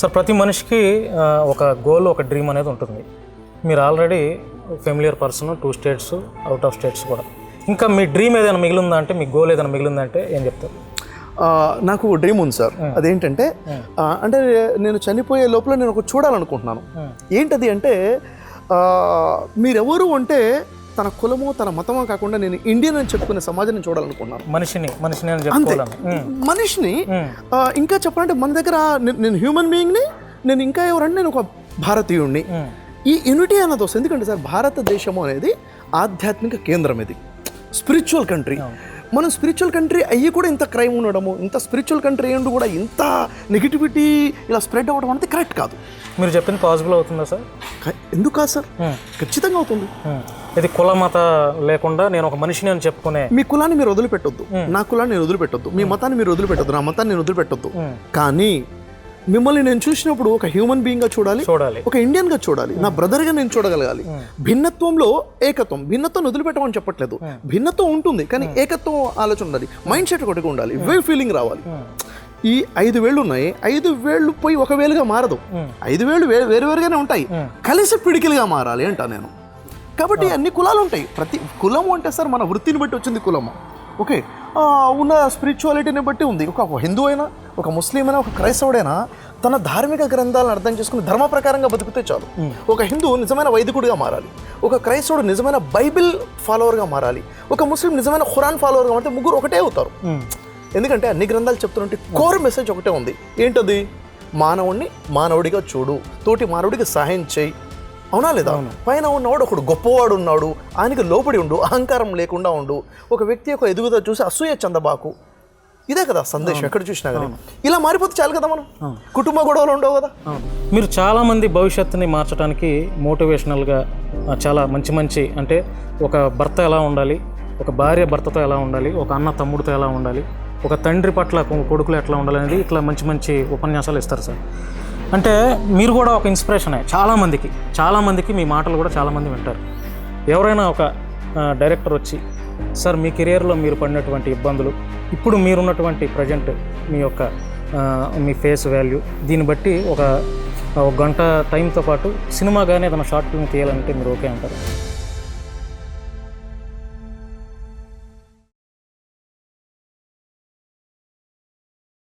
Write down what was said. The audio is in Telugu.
సార్ ప్రతి మనిషికి ఒక గోల్ ఒక డ్రీమ్ అనేది ఉంటుంది. మీరు already familiar person two states out of states కూడా. ఇంకా మీ డ్రీమ్ ఏదైనా మిగిలిందా అంటే మీ గోల్ ఏదైనా మిగిలిందా అంటే ఏం చెప్తారు? నాకు డ్రీమ్ ఉంది సార్. అదేంటంటే ఆ, అంటే నేను చనిపోయే లోపల నేను ఒక చూడాలనుకుంటున్నాను. ఏంటది అంటే మీరెవరు అంటే తన కులమో తన మతమో కాకుండా నేను ఇండియన్ అని చెప్పుకునే సమాజాన్ని చూడాలనుకుంటున్నాను మనిషిని మనిషిని అంతే. మనిషిని ఇంకా చెప్పాలంటే మన దగ్గర నేను హ్యూమన్ బీయింగ్ని నేను ఇంకా ఎవరంటే నేను ఒక భారతీయుణ్ణి. ఈ యూనిటీ అన్నది వస్తుంది. ఎందుకంటే సార్ భారతదేశము అనేది ఆధ్యాత్మిక కేంద్రం ఇది. స్పిరిచువల్ కంట్రీ మనం స్పిరిచువల్ కంట్రీ అయ్యి కూడా ఇంత క్రైమ్ ఉండడము ఇంత స్పిరిచువల్ కంట్రీ అయ్యి కూడా ఇంత నెగిటివిటీ ఇలా స్ప్రెడ్ అవ్వడం అనేది కరెక్ట్ కాదు. మీరు చెప్పింది పాసిబుల్ అవుతుందా సార్? ఎందుకు కాదు సార్? ఖచ్చితంగా అవుతుంది. ఇది కుల మత లేకుండా నేను ఒక మనిషిని అని చెప్పుకునే మీ కులాన్ని మీరు వదిలిపెట్టొద్దు. నా కులాన్ని నేను వదిలిపెట్టొద్దు. మీ మతాన్ని మీరు వదిలిపెట్టొద్దు. నా మతాన్ని నేను వదిలిపెట్టొద్దు. కానీ మిమ్మల్ని నేను చూసినప్పుడు ఒక హ్యూమన్ బీయింగ్గా చూడాలి చూడాలి. ఒక ఇండియన్గా చూడాలి. నా బ్రదర్గా నేను చూడగలగాలి. భిన్నత్వంలో ఏకత్వం. భిన్నత్వం వదిలిపెట్టమని చెప్పట్లేదు. భిన్నత్వం ఉంటుంది కానీ ఏకత్వం ఆలోచన ఉండాలి మైండ్ సెట్ ఒకటిగా ఉండాలి. వే ఫీలింగ్ రావాలి. ఈ ఐదు వేళ్ళు ఉన్నాయి. ఐదు వేళ్ళు పోయి ఒక వేలుగా మారదు. ఐదు వేళ్ళు వే- వేరు వేరుగానే ఉంటాయి. కలిసి పిడికిలుగా మారాలి అంటా నేను. కాబట్టి అన్ని కులాలు ఉంటాయి. ప్రతి కులము అంటే సార్ మన వృత్తిని బట్టి వచ్చింది కులము. ఓకే? ఉన్న స్పిరిచువాలిటీని బట్టి ఉంది. ఒక హిందూ అయినా ఒక ముస్లిం అయినా ఒక క్రైస్తవుడైనా తన ధార్మిక గ్రంథాలను అర్థం చేసుకుని ధర్మ ప్రకారంగా బతికితే చాలు. ఒక హిందూ నిజమైన వైదికుడిగా మారాలి. ఒక క్రైస్తవుడు నిజమైన బైబిల్ ఫాలోవర్గా మారాలి. ఒక ముస్లిం నిజమైన ఖురాన్ ఫాలోవర్గా మారితే ముగ్గురు ఒకటే అవుతారు. ఎందుకంటే అన్ని గ్రంథాలు చెప్తున్నట్టు కోర్ మెసేజ్ ఒకటే ఉంది. ఏంటది? మానవుణ్ణి మానవుడిగా చూడు. తోటి మానవుడికి సహాయం చేయి. అవునా లేదా? పైన ఉన్నవాడు ఒకడు గొప్పవాడు ఉన్నాడు ఆయనకి లోపడి ఉండు అహంకారం లేకుండా ఉండు. ఒక వ్యక్తి యొక్క ఎదుగుదల చూసి అసూయ చందబాకు. ఇదే కదా సందేశం ఎక్కడ చూసినా కానీ ఇలా మారిపోతే చాలు కదా మనం? కుటుంబ గొడవలు ఉండవు కదా. మీరు చాలామంది భవిష్యత్తుని మార్చడానికి మోటివేషనల్గా చాలా మంచి మంచి అంటే ఒక భర్త ఎలా ఉండాలి ఒక భార్య భర్తతో ఎలా ఉండాలి ఒక అన్న తమ్ముడితో ఎలా ఉండాలి ఒక తండ్రి పట్ల కొడుకులు ఎట్లా ఉండాలనేది ఇట్లా మంచి మంచి ఉపన్యాసాలు ఇస్తారు సార్. అంటే మీరు కూడా ఒక ఇన్స్పిరేషనే చాలామందికి చాలామందికి మీ మాటలు కూడా చాలామంది వింటారు. ఎవరైనా ఒక డైరెక్టర్ వచ్చి సార్ మీ కెరియర్లో మీరు పడినటువంటి ఇబ్బందులు ఇప్పుడు మీరున్నటువంటి ప్రజెంట్ మీ యొక్క మీ ఫేస్ వాల్యూ దీన్ని బట్టి ఒక ఒక గంట టైంతో పాటు సినిమా కానీ ఏదైనా షార్ట్ ఫిల్మ్ తీయాలంటే మీరు ఓకే అంటారు.